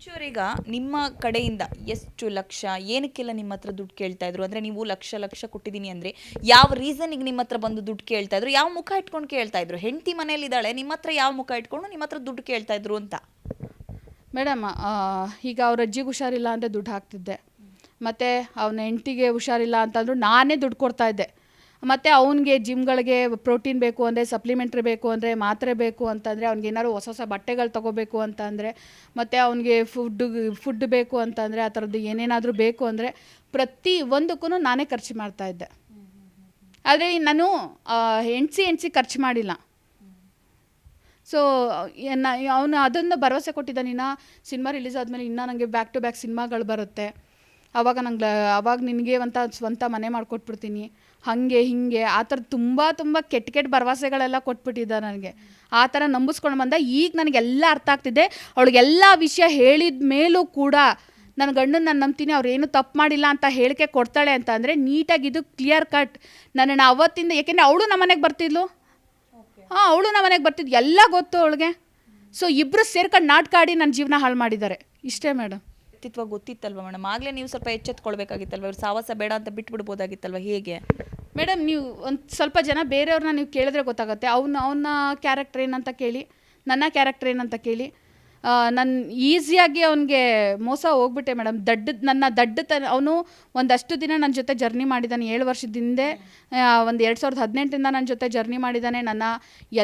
ಮುಂಚೆಯವರೀಗ ನಿಮ್ಮ ಕಡೆಯಿಂದ ಎಷ್ಟು ಲಕ್ಷ, ಏನಕ್ಕೆಲ್ಲ ನಿಮ್ಮ ಹತ್ರ ದುಡ್ಡು ಕೇಳ್ತಾ ಇದ್ರು? ಅಂದ್ರೆ ನೀವು ಲಕ್ಷ ಲಕ್ಷ ಕೊಟ್ಟಿದ್ದೀನಿ ಅಂದ್ರೆ ಯಾವ ರೀಸನಿಗೆ ನಿಮ್ಮ ಹತ್ರ ಬಂದು ದುಡ್ಡು ಕೇಳ್ತಾ ಇದ್ರು? ಯಾವ ಮುಖ ಇಟ್ಕೊಂಡು ಕೇಳ್ತಾ ಇದ್ರು? ಹೆಂಡತಿ ಮನೇಲಿದ್ದಾಳೆ ನಿಮ್ಮ ಹತ್ರ ಯಾವ ಮುಖ ಇಟ್ಕೊಂಡು ನಿಮ್ಮ ಹತ್ರ ದುಡ್ಡು ಕೇಳ್ತಾ ಇದ್ರು ಅಂತ? ಮೇಡಮ್ ಈಗ ಅವ್ರ ಅಜ್ಜಿಗೆ ಹುಷಾರಿಲ್ಲ ಅಂದರೆ ದುಡ್ಡು ಹಾಕ್ತಿದ್ದೆ. ಮತ್ತು ಅವನ ಹೆಂಡತಿಗೆ ಹುಷಾರಿಲ್ಲ ಅಂತಂದ್ರು ನಾನೇ ದುಡ್ಡು ಕೊಡ್ತಾ ಇದ್ದೆ. ಮತ್ತು ಅವನಿಗೆ ಜಿಮ್ಗಳಿಗೆ ಪ್ರೋಟೀನ್ ಬೇಕು ಅಂದರೆ ಸಪ್ಲಿಮೆಂಟ್ರಿ ಬೇಕು ಅಂದರೆ ಮಾತ್ರೆ ಬೇಕು ಅಂತಂದರೆ ಅವ್ನಿಗೆ ಏನಾದ್ರು ಹೊಸ ಹೊಸ ಬಟ್ಟೆಗಳು ತೊಗೋಬೇಕು ಅಂತಂದರೆ, ಮತ್ತು ಅವನಿಗೆ ಫುಡ್ ಫುಡ್ ಬೇಕು ಅಂತಂದರೆ ಆ ಥರದ್ದು ಏನೇನಾದರೂ ಬೇಕು ಅಂದರೆ ಪ್ರತಿ ಒಂದಕ್ಕೂ ನಾನೇ ಖರ್ಚು ಮಾಡ್ತಾ ಇದ್ದೆ. ಆದರೆ ನಾನು ಹೆಣ್ಸಿ ಹೆಣ್ಸಿ ಖರ್ಚು ಮಾಡಿಲ್ಲ. ಸೊ ಅವನು ಅದನ್ನು ಭರವಸೆ ಕೊಟ್ಟಿದ್ದಾನೆ, ಇನ್ನು ಸಿನಿಮಾ ರಿಲೀಸ್ ಆದಮೇಲೆ ಇನ್ನೂ ನನಗೆ ಬ್ಯಾಕ್ ಟು ಬ್ಯಾಕ್ ಸಿನಿಮಾಗಳು ಬರುತ್ತೆ. ಆವಾಗ ನಂಗೆ ಅವಾಗ ನಿನಗೆ ಅಂತ ಸ್ವಂತ ಮನೆ ಮಾಡಿಕೊಟ್ಬಿಡ್ತೀನಿ ಹಾಗೆ ಹೀಗೆ ಆ ಥರ ತುಂಬ ತುಂಬ ಕೆಟ್ಟ ಕೆಟ್ಟ ಭರವಸೆಗಳೆಲ್ಲ ಕೊಟ್ಬಿಟ್ಟಿದ್ದ ನನಗೆ. ಆ ಥರ ನಂಬಿಸ್ಕೊಂಡು ಬಂದ ಈಗ ನನಗೆಲ್ಲ ಅರ್ಥ ಆಗ್ತಿದೆ. ಅವಳಿಗೆಲ್ಲ ವಿಷಯ ಹೇಳಿದ ಮೇಲೂ ಕೂಡ ನನ್ನ ಗಂಡನ ನಾನು ನಂಬ್ತೀನಿ ಅವ್ರೇನು ಏನು ತಪ್ಪು ಮಾಡಿಲ್ಲ ಅಂತ ಹೇಳಿಕೆ ಕೊಡ್ತಾಳೆ ಅಂತ ಅಂದರೆ ನೀಟಾಗಿ ಇದು ಕ್ಲಿಯರ್ ಕಟ್ ನನ್ನನ್ನು ಅವತ್ತಿಂದ ಯಾಕೆಂದರೆ ಅವಳು ನಮ್ಮ ಮನೆಗೆ ಬರ್ತಿದ್ಲು. ಹಾಂ ಅವಳು ನಮ್ಮ ಮನೆಗೆ ಬರ್ತಿದ್ಲು ಎಲ್ಲ ಗೊತ್ತು ಅವಳಿಗೆ. ಸೊ ಇಬ್ಬರು ಸೇರ್ಕೊಂಡು ನಾಟಕ ಆಡಿ ನನ್ನ ಜೀವನ ಹಾಳು ಮಾಡಿದ್ದಾರೆ. ಇಷ್ಟೇ ಮೇಡಮ್ ವ್ಯಕ್ತಿತ್ವ ಗೊತ್ತಿತ್ತಲ್ವ ಮೇಡಮ್? ಆಗಲೇ ನೀವು ಸ್ವಲ್ಪ ಎಚ್ಚೆತ್ಕೊಳ್ಬೇಕಾಗಿತ್ತಲ್ವ? ಇವ್ರು ಸಾವಾಸ ಬೇಡ ಅಂತ ಬಿಟ್ಬಿಡ್ಬೋದಾಗಿತ್ತಲ್ವ? ಹೇಗೆ? ಮೇಡಮ್, ನೀವು ಒಂದು ಸ್ವಲ್ಪ ಜನ ಬೇರೆಯವ್ರನ್ನ ನೀವು ಕೇಳಿದ್ರೆ ಗೊತ್ತಾಗುತ್ತೆ. ಅವನ ಅವನ ಕ್ಯಾರೆಕ್ಟರ್ ಏನಂತ ಕೇಳಿ, ನನ್ನ ಕ್ಯಾರೆಕ್ಟರ್ ಏನಂತ ಕೇಳಿ ನನ್ನ ಈಸಿಯಾಗಿ ಅವನಿಗೆ ಮೋಸ ಹೋಗ್ಬಿಟ್ಟೆ ಮೇಡಮ್. ದಡ್ಡ, ನನ್ನ ದಡ್ಡತನ ಅವನು ಒಂದಷ್ಟು ದಿನ ನನ್ನ ಜೊತೆ ಜರ್ನಿ ಮಾಡಿದ್ದಾನೆ ಏಳು ವರ್ಷದ ಹಿಂದೆ ಒಂದು ಎರಡು ಸಾವಿರದ ಹದಿನೆಂಟರಿಂದ ನನ್ನ ಜೊತೆ ಜರ್ನಿ ಮಾಡಿದ್ದಾನೆ ನನ್ನ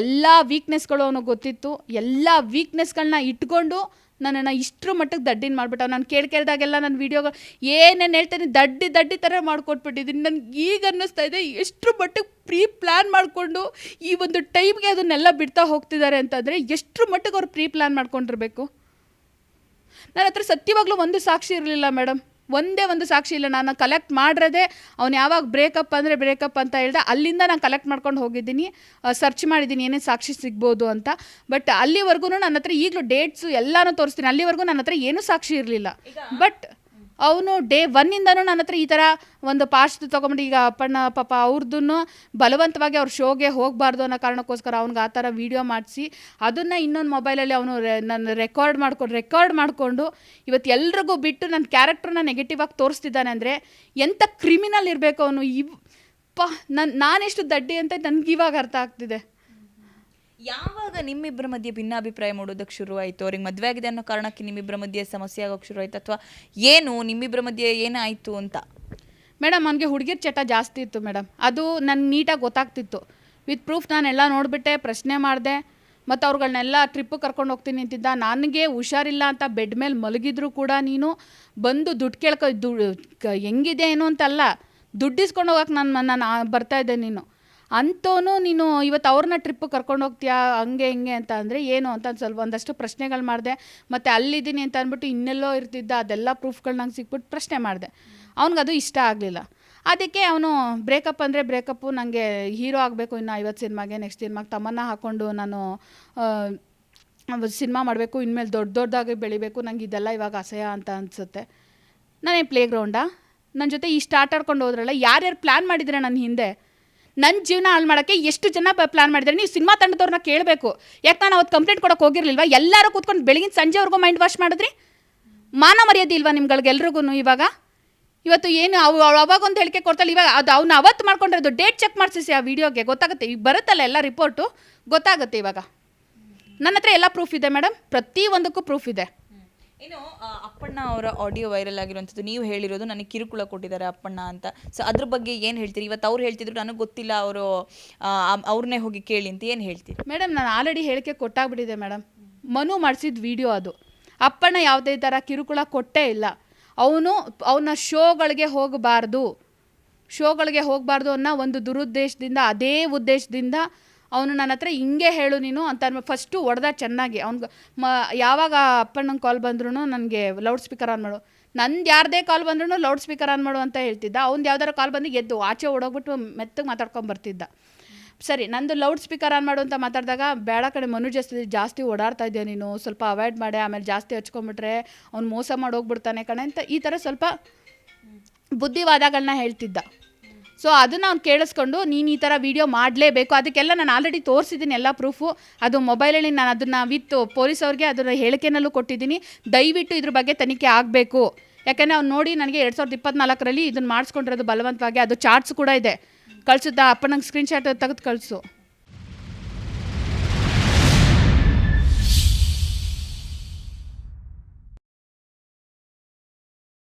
ಎಲ್ಲ ವೀಕ್ನೆಸ್ಗಳು ಅವನಿಗೆ ಗೊತ್ತಿತ್ತು. ಎಲ್ಲ ವೀಕ್ನೆಸ್ಗಳನ್ನ ಇಟ್ಕೊಂಡು ನನ್ನನ್ನು ಇಷ್ಟರ ಮಟ್ಟಕ್ಕೆ ದಡ್ಡಿನ ಮಾಡ್ಬಿಟ್ಟ ನಾನು ಕೇಳಿ ಕೇಳಿದಾಗೆಲ್ಲ ನನ್ನ ವೀಡಿಯೋಗಳು ಏನೇನು ಹೇಳ್ತೇನೆ ದಡ್ಡಿ ದಡ್ಡಿ ಥರ ಮಾಡ್ಕೊಟ್ಬಿಟ್ಟಿದ್ದೀನಿ ನನಗೆ ಈಗ ಅನ್ನಿಸ್ತಾ ಇದೆ, ಎಷ್ಟರ ಮಟ್ಟಕ್ಕೆ ಪ್ರೀ ಪ್ಲ್ಯಾನ್ ಮಾಡಿಕೊಂಡು ಈ ಒಂದು ಟೈಮ್ಗೆ ಅದನ್ನೆಲ್ಲ ಬಿಡ್ತಾ ಹೋಗ್ತಿದ್ದಾರೆ ಅಂತಂದರೆ ಎಷ್ಟರ ಮಟ್ಟಿಗೆ ಅವ್ರು ಪ್ರೀ ಪ್ಲ್ಯಾನ್ ಮಾಡ್ಕೊಂಡಿರಬೇಕು? ನನ್ನ ಹತ್ರ ಸತ್ಯವಾಗಲೂ ಒಂದು ಸಾಕ್ಷಿ ಇರಲಿಲ್ಲ ಮೇಡಮ್ ಒಂದೇ ಒಂದು ಸಾಕ್ಷಿ ಇಲ್ಲ. ನಾನು ಕಲೆಕ್ಟ್ ಮಾಡಿರೋದೇ ಅವ್ನು ಯಾವಾಗ ಬ್ರೇಕಪ್ ಅಂದರೆ ಬ್ರೇಕಪ್ ಅಂತ ಹೇಳಿದೆ ಅಲ್ಲಿಂದ ನಾನು ಕಲೆಕ್ಟ್ ಮಾಡ್ಕೊಂಡು ಹೋಗಿದ್ದೀನಿ. ಸರ್ಚ್ ಮಾಡಿದ್ದೀನಿ ಏನೇ ಸಾಕ್ಷಿ ಸಿಗ್ಬೋದು ಅಂತ. ಬಟ್ ಅಲ್ಲಿವರೆಗೂ ನನ್ನ ಹತ್ರ ಈಗಲೂ ಡೇಟ್ಸು ಎಲ್ಲನೂ ತೋರಿಸ್ತೀನಿ. ಅಲ್ಲಿವರೆಗೂ ನನ್ನ ಹತ್ರ ಏನೂ ಸಾಕ್ಷಿ ಇರಲಿಲ್ಲ. ಬಟ್ ಅವನು ಡೇ ಒನ್ನಿಂದನೂ ನನ್ನ ಹತ್ರ ಈ ಥರ ಒಂದು ಪಾಸ್ಟ್ ತೊಗೊಂಬಿಟ್ಟು ಈಗ ಅಪ್ಪಣ್ಣ, ಪಾಪ ಅವ್ರದ್ದು ಬಲವಂತವಾಗಿ ಅವ್ರ ಶೋಗೆ ಹೋಗಬಾರ್ದು ಅನ್ನೋ ಕಾರಣಕ್ಕೋಸ್ಕರ ಅವ್ನಿಗೆ ಆ ಥರ ವೀಡಿಯೋ ಮಾಡಿಸಿ, ಅದನ್ನು ಇನ್ನೊಂದು ಮೊಬೈಲಲ್ಲಿ ಅವನು ನನ್ನ ರೆಕಾರ್ಡ್ ಮಾಡ್ಕೊಂಡು ರೆಕಾರ್ಡ್ ಮಾಡಿಕೊಂಡು ಇವತ್ತು ಎಲ್ರಿಗೂ ಬಿಟ್ಟು ನನ್ನ ಕ್ಯಾರೆಕ್ಟ್ರನ್ನ ನೆಗೆಟಿವ್ ಆಗಿ ತೋರಿಸ್ತಿದ್ದಾನೆ ಅಂದರೆ ಎಂಥ ಕ್ರಿಮಿನಲ್ ಇರಬೇಕು ಅವನು? ಇವ್, ಪ ನನ್ನ ನಾನೆಷ್ಟು ದಡ್ಡಿ ಅಂತ ನನಗೆ ಇವಾಗ ಅರ್ಥ ಆಗ್ತಿದೆ. ಯಾವಾಗ ನಿಮ್ಮಿಬ್ಬರ ಮಧ್ಯೆ ಭಿನ್ನಾಭಿಪ್ರಾಯ ಮೂಡೋದಕ್ಕೆ ಶುರು ಆಯಿತು ಅವ್ರಿಗೆ ಮದುವೆ ಆಗಿದೆ ಅನ್ನೋ ಕಾರಣಕ್ಕೆ ನಿಮ್ಮಿಬ್ಬರ ಮಧ್ಯೆ ಸಮಸ್ಯೆ ಆಗೋಕ್ಕೆ ಶುರು ಆಯ್ತು ಅಥವಾ ಏನು, ನಿಮ್ಮಿಬ್ಬರ ಮಧ್ಯೆ ಏನಾಯಿತು ಅಂತ? ಮೇಡಮ್ ನನಗೆ ಹುಡುಗಿರ್ ಚಟ ಜಾಸ್ತಿ ಇತ್ತು ಮೇಡಮ್. ಅದು ನನಗೆ ನೀಟಾಗಿ ಗೊತ್ತಾಗ್ತಿತ್ತು. ವಿತ್ ಪ್ರೂಫ್ ನಾನೆಲ್ಲ ನೋಡಿಬಿಟ್ಟೆ, ಪ್ರಶ್ನೆ ಮಾಡಿದೆ. ಮತ್ತು ಅವ್ರುಗಳನ್ನೆಲ್ಲ ಟ್ರಿಪ್ಪು ಕರ್ಕೊಂಡು ಹೋಗ್ತೀನಿ ಅಂತಿದ್ದ. ನನಗೆ ಹುಷಾರಿಲ್ಲ ಅಂತ ಬೆಡ್ ಮೇಲೆ ಮಲಗಿದ್ರು ಕೂಡ ನೀನು ಬಂದು ದುಡ್ಡು ಕೇಳ್ಕೊ ದು ಕ- ಹೆಂಗಿದೆ ಏನು ಅಂತಲ್ಲ? ದುಡ್ಡು ಇಸ್ಕೊಂಡು ಹೋಗಕ್ಕೆ ನಾನು ನಾನು ಬರ್ತಾ ಇದ್ದೆ ನೀನು. ಅಂಥವನು ನೀನು ಇವತ್ತು ಅವ್ರನ್ನ ಟ್ರಿಪ್ ಕರ್ಕೊಂಡು ಹೋಗ್ತೀಯಾ, ಹಂಗೆ ಹಿಂಗೆ ಅಂತ ಅಂದರೆ ಏನು ಅಂತ ಸ್ವಲ್ಪ ಒಂದಷ್ಟು ಪ್ರಶ್ನೆಗಳು ಮಾಡಿದೆ. ಮತ್ತು ಅಲ್ಲಿದ್ದೀನಿ ಅಂತ ಅಂದ್ಬಿಟ್ಟು ಇನ್ನೆಲ್ಲೋ ಇರ್ತಿದ್ದ, ಅದೆಲ್ಲ ಪ್ರೂಫ್ಗಳು ನಂಗೆ ಸಿಕ್ಬಿಟ್ಟು ಪ್ರಶ್ನೆ ಮಾಡಿದೆ. ಅವ್ನಿಗದು ಇಷ್ಟ ಆಗಲಿಲ್ಲ. ಅದಕ್ಕೆ ಅವನು ಬ್ರೇಕಪ್ ಅಂದರೆ ಬ್ರೇಕಪ್ಪು ನನಗೆ ಹೀರೋ ಆಗಬೇಕು ಇನ್ನು ಐವತ್ತು ಸಿನಿಮಾಗೆ ನೆಕ್ಸ್ಟ್ ಸಿನಿಮಾಗೆ ತಮ್ಮನ್ನ ಹಾಕ್ಕೊಂಡು ನಾನು ಸಿನಿಮಾ ಮಾಡಬೇಕು, ಇನ್ಮೇಲೆ ದೊಡ್ಡ ದೊಡ್ಡದಾಗಿ ಬೆಳಿಬೇಕು, ನಂಗೆ ಇದೆಲ್ಲ ಇವಾಗ ಅಸಹ್ಯ ಅಂತ ಅನಿಸುತ್ತೆ. ನಾನೇ ಪ್ಲೇ ಗ್ರೌಂಡಾ ನನ್ನ ಜೊತೆ ಇಷ್ಟು ಆಟ ಆಡ್ಕೊಂಡು ಹೋದ್ರಲ್ಲ, ಯಾರ್ಯಾರು ಪ್ಲ್ಯಾನ್ ಮಾಡಿದರೆ ನನ್ನ ಹಿಂದೆ? ನನ್ನ ಜೀವನ ಹಾಳು ಮಾಡೋಕ್ಕೆ ಎಷ್ಟು ಜನ ಪ್ಲಾನ್ ಮಾಡಿದ್ದಾರೆ ನೀವು ಸಿನಿಮಾ ತಂಡದವ್ರನ್ನ ಕೇಳಬೇಕು. ಯಾಕೆ ನಾನು ಅವತ್ತು ಕಂಪ್ಲೇಂಟ್ ಕೊಡೋಕೆ ಹೋಗಿರ್ಲಿಲ್ವಾ? ಎಲ್ಲರೂ ಕೂತ್ಕೊಂಡು ಬೆಳಗಿನ ಸಂಜೆವರೆಗೂ ಮೈಂಡ್ ವಾಶ್ ಮಾಡಿದ್ರಿ? ಮಾನ ಮರ್ಯಾದೆ ಇಲ್ವಾ ನಿಮ್ಗಳಿಗೆಲ್ರಿಗೂ ಇವಾಗ? ಇವತ್ತು ಏನು ಅವು ಅವಾಗ ಒಂದು ಹೇಳಿಕೆ ಕೊಡ್ತಾಳೆ, ಇವಾಗ ಅದು ಅವ್ನು ಅವತ್ತು ಅದು ಡೇಟ್ ಚೆಕ್ ಮಾಡಿಸಿ ಆ ವಿಡಿಯೋಗೆ ಗೊತ್ತಾಗುತ್ತೆ. ಈಗ ಬರುತ್ತಲ್ಲ ಎಲ್ಲ ರಿಪೋರ್ಟು ಗೊತ್ತಾಗುತ್ತೆ ಇವಾಗ. ನನ್ನ ಹತ್ರ ಎಲ್ಲ ಪ್ರೂಫ್ ಇದೆ ಮೇಡಮ್ ಪ್ರತಿ ಒಂದಕ್ಕೂ ಪ್ರೂಫ್ ಇದೆ. ಇನ್ನು ಅಪ್ಪಣ್ಣ ಅವರ ಆಡಿಯೋ ವೈರಲ್ ಆಗಿರುವಂಥದ್ದು ನೀವು ಹೇಳಿರೋದು ನನಗೆ ಕಿರುಕುಳ ಕೊಟ್ಟಿದ್ದಾರೆ ಅಪ್ಪಣ್ಣ ಅಂತ. ಸೊ ಅದ್ರ ಬಗ್ಗೆ ಏನು ಹೇಳ್ತೀರಿ? ಇವತ್ತು ಅವ್ರು ಹೇಳ್ತಿದ್ರು, ನನಗೆ ಗೊತ್ತಿಲ್ಲ, ಅವರು ಅವ್ರನ್ನೇ ಹೋಗಿ ಕೇಳಿ ಅಂತ ಏನು ಹೇಳ್ತೀರಿ? ಮೇಡಮ್, ನಾನು ಆಲ್ರೆಡಿ ಹೇಳಿಕೆ ಕೊಟ್ಟಾಗ್ಬಿಟ್ಟಿದೆ ಮೇಡಮ್. ಮನು ಮಾಡಿಸಿದ ವಿಡಿಯೋ ಅದು. ಅಪ್ಪಣ್ಣ ಯಾವುದೇ ಥರ ಕಿರುಕುಳ ಕೊಟ್ಟೇ ಇಲ್ಲ. ಅವನು, ಅವನ ಶೋಗಳಿಗೆ ಹೋಗಬಾರ್ದು. ಶೋಗಳಿಗೆ ಹೋಗಬಾರ್ದು ಅನ್ನೋ ಒಂದು ದುರುದ್ದೇಶದಿಂದ, ಅದೇ ಉದ್ದೇಶದಿಂದ ಅವನು ನನ್ನ ಹತ್ರ ಹಿಂಗೆ ಹೇಳು ನೀನು ಅಂತ ಫಸ್ಟು ಹೊಡೆದ ಚೆನ್ನಾಗಿ. ಅವ್ನಿಗೆ ಮ ಯಾವಾಗ ಅಪ್ಪಣ್ಣಂಗೆ ಕಾಲ್ ಬಂದ್ರೂ ನನಗೆ ಲೌಡ್ ಸ್ಪೀಕರ್ ಆನ್ ಮಾಡು. ನಂದು ಯಾರದೇ ಕಾಲ್ ಬಂದ್ರೂ ಲೌಡ್ ಸ್ಪೀಕರ್ ಆನ್ ಮಾಡು ಅಂತ ಹೇಳ್ತಿದ್ದ. ಅವ್ನು ಯಾವ್ದಾರು ಕಾಲ್ ಬಂದು ಎದ್ದು ಆಚೆ ಓಡೋಗ್ಬಿಟ್ಟು ಮೆತ್ತಗೆ ಮಾತಾಡ್ಕೊಂಡು ಬರ್ತಿದ್ದ. ಸರಿ, ನಂದು ಲೌಡ್ ಸ್ಪೀಕರ್ ಆನ್ ಮಾಡು ಅಂತ ಮಾತಾಡಿದಾಗ ಬೇಡ ಕಡೆ ಮನು ಜಾಸ್ತಿ ಓಡಾಡ್ತಾ ಇದೆಯಾ ನೀನು? ಸ್ವಲ್ಪ ಅವಾಯ್ಡ್ ಮಾಡಿ, ಆಮೇಲೆ ಜಾಸ್ತಿ ಹಚ್ಕೊಂಬಿಟ್ರೆ ಅವ್ನು ಮೋಸ ಮಾಡಿ ಹೋಗ್ಬಿಡ್ತಾನೆ ಕಣೆ ಅಂತ ಈ ಥರ ಸ್ವಲ್ಪ ಬುದ್ಧಿವಾದಗಳನ್ನ ಹೇಳ್ತಿದ್ದ. ಸೊ ಅದನ್ನು ಅವ್ನು ಕೇಳಿಸ್ಕೊಂಡು, ನೀನು ಈ ಥರ ವಿಡಿಯೋ ಮಾಡಲೇಬೇಕು. ಅದಕ್ಕೆಲ್ಲ ನಾನು ಆಲ್ರೆಡಿ ತೋರಿಸಿದ್ದೀನಿ ಎಲ್ಲ ಪ್ರೂಫು ಅದು ಮೊಬೈಲಲ್ಲಿ ನಾನು ಅದನ್ನು ವಿತ್ ಪೊಲೀಸ್ ಅವ್ರಿಗೆ ಅದರ ಹೇಳಿಕೆನಲ್ಲೂ ಕೊಟ್ಟಿದ್ದೀನಿ ದಯವಿಟ್ಟು ಇದ್ರ ಬಗ್ಗೆ ತನಿಖೆ ಆಗಬೇಕು. ಯಾಕೆಂದರೆ ಅವ್ನು ನೋಡಿ ನನಗೆ ಎರಡು ಸಾವಿರದ ಇಪ್ಪತ್ನಾಲ್ಕರಲ್ಲಿ ಇದನ್ನು ಮಾಡಿಸ್ಕೊಂಡಿರೋದು ಬಲವಂತವಾಗಿ. ಅದು ಚಾರ್ಟ್ಸ್ ಕೂಡ ಇದೆ. ಕಳಿಸುತ್ತಾ? ಅಪ್ಪ ನಂಗೆ ಸ್ಕ್ರೀನ್ಶಾಟ್ ತೆಗೆದು ಕಳಿಸು.